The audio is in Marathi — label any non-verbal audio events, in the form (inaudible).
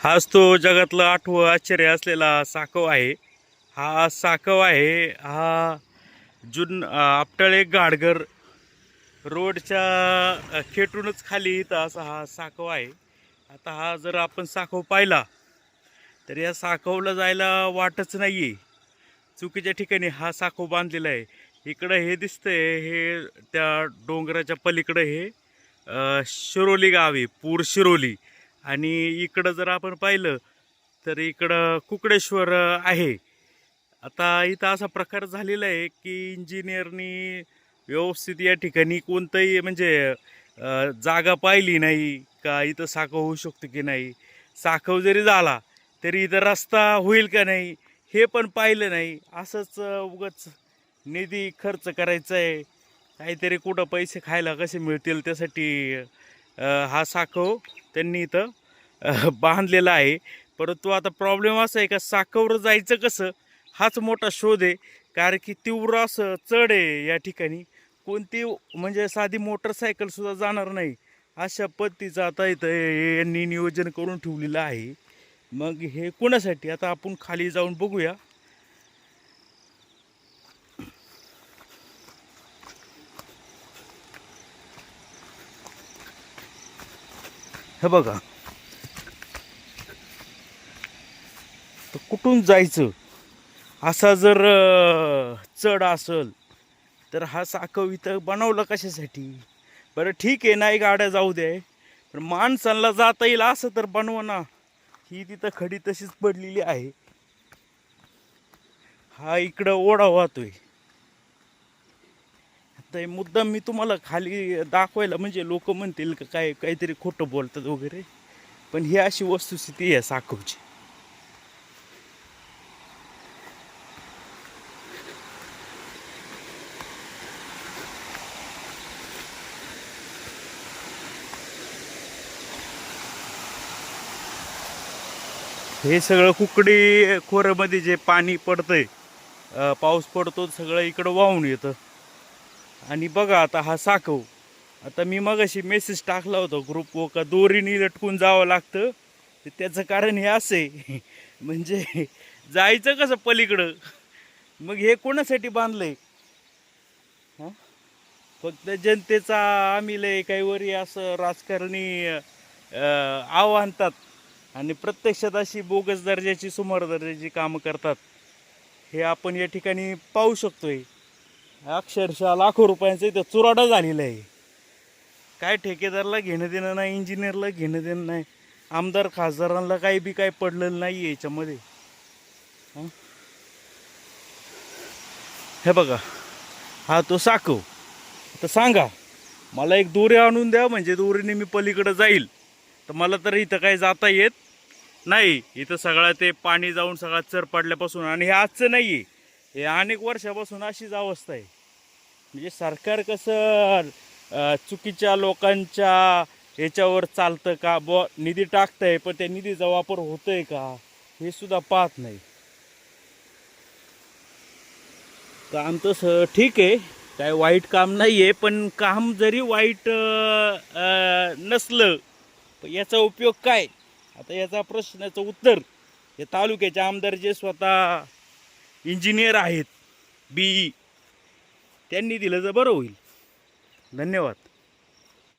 हाच तो जगातलं आठवं आश्चर्य असलेला साकव आहे. हा साकव आहे हा जुन आपटळे गाडगर रोडच्या खेटूनच खाली इथं असा हा साकव आहे. आता हा जर आपण साखव पाहिला तर या साखवला जायला वाटच नाही आहे चुकीच्या ठिकाणी हा साखव बांधलेला आहे. इकडं हे दिसतंय हे त्या डोंगराच्या पलीकडं हे शिरोली गाव आहे पूर शिरोली. आणि इकडं जर आपण पाहिलं तर इकडं कुकडेश्वर आहे. आता इथं असा प्रकार झालेला आहे की इंजिनियरनी व्यवस्थित या ठिकाणी कोणतंही म्हणजे जागा पाहिली नाही का इथं साखव होऊ शकतो की नाही? साखव जरी झाला तरी इथं रस्ता होईल का नाही? हे पण पाहिलं नाही. असंच उगच उगाच निधी खर्च करायचा आहे. काहीतरी कुठं पैसे खायला कसे मिळतील त्यासाठी हा साखव त्यांनी इथं बांधलेला आहे. परंतु आता प्रॉब्लेम असा आहे का साखवर जायचं कसं? हाच मोठा शोध आहे. कारण की तीव्र असं चढ आहे या ठिकाणी. कोणती म्हणजे साधी मोटरसायकलसुद्धा जाणार नाही. अशा पद्धतीचं आता इथं यांनी नियोजन करून ठेवलेलं आहे. मग हे कोणासाठी? आता आपण खाली जाऊन बघूया. हे बघा. तर कुठून जायचं? असा जर चढ असल तर हा साखव इथं बनवलं कशासाठी? बरं ठीक आहे नाही गाड्या जाऊ दे. पण माणसांना जाता येईल असं तर बनव ना. ही तिथं खडी तशीच पडलेली आहे. हा इकडं ओढा वाहतोय. ते मुद्दाम मी तुम्हाला खाली दाखवायला म्हणजे लोक म्हणतील का काय काहीतरी खोटं बोलतात वगैरे. पण ही अशी वस्तुस्थिती आहे साखवची हे सगळं कुकडी खोऱ्यामध्ये जे पाणी पडतंय पाऊस पडतो सगळं इकडं वाहून येतं. आणि बघा आता हा साखव. आता मी मगाशी मेसेज टाकला होता ग्रुप व का दोरीने लटकून जावं लागतं. तर त्याचं कारण हे असे. (laughs) म्हणजे जायचं कसं पलीकडं? मग हे कोणासाठी बांधलंय? हं? फक्त जनतेचा आम्ही लय काही वरी असं राजकारणी आव्हानतात आणि प्रत्यक्षात अशी बोगस दर्जाची सुमार दर्जाची कामं करतात. हे आपण या ठिकाणी पाहू शकतोय. अक्षरशः लाखो रुपयांचं इथं चुराडा झालेला आहे. काय ठेकेदारला घेणं देणं नाही इंजिनियरला घेणं देणं नाही आमदार खासदारांना काही बी काय पडलेलं नाही आहे याच्यामध्ये. हे? बघा हा तो साखव तर सांगा मला एक दोरी आणून द्या म्हणजे दोरीने मी पलीकडं जाईल. तर मला तर इथं काही जाता येत नाही. इथं सगळं ते पाणी जाऊन सगळा चर पडल्यापासून आणि हे आजचं नाही आहे हे अनेक वर्षापासून अशीच अवस्था आहे. म्हणजे सरकार कसं चुकीच्या लोकांच्या ह्याच्यावर चालतं का? ब निधी टाकतंय पण त्या निधीचा वापर होतोय का? हे सुद्धा पाहत नाही. काम तसं ठीक आहे. काय वाईट काम नाही आहे पण काम जरी वाईट नसलं पण याचा उपयोग काय? आता याचा प्रश्नाचं उत्तर हे तालुक्याचे आमदार जे स्वतः इंजिनियर आहेत बी त्यांनी दिलं तर बरं होईल. धन्यवाद.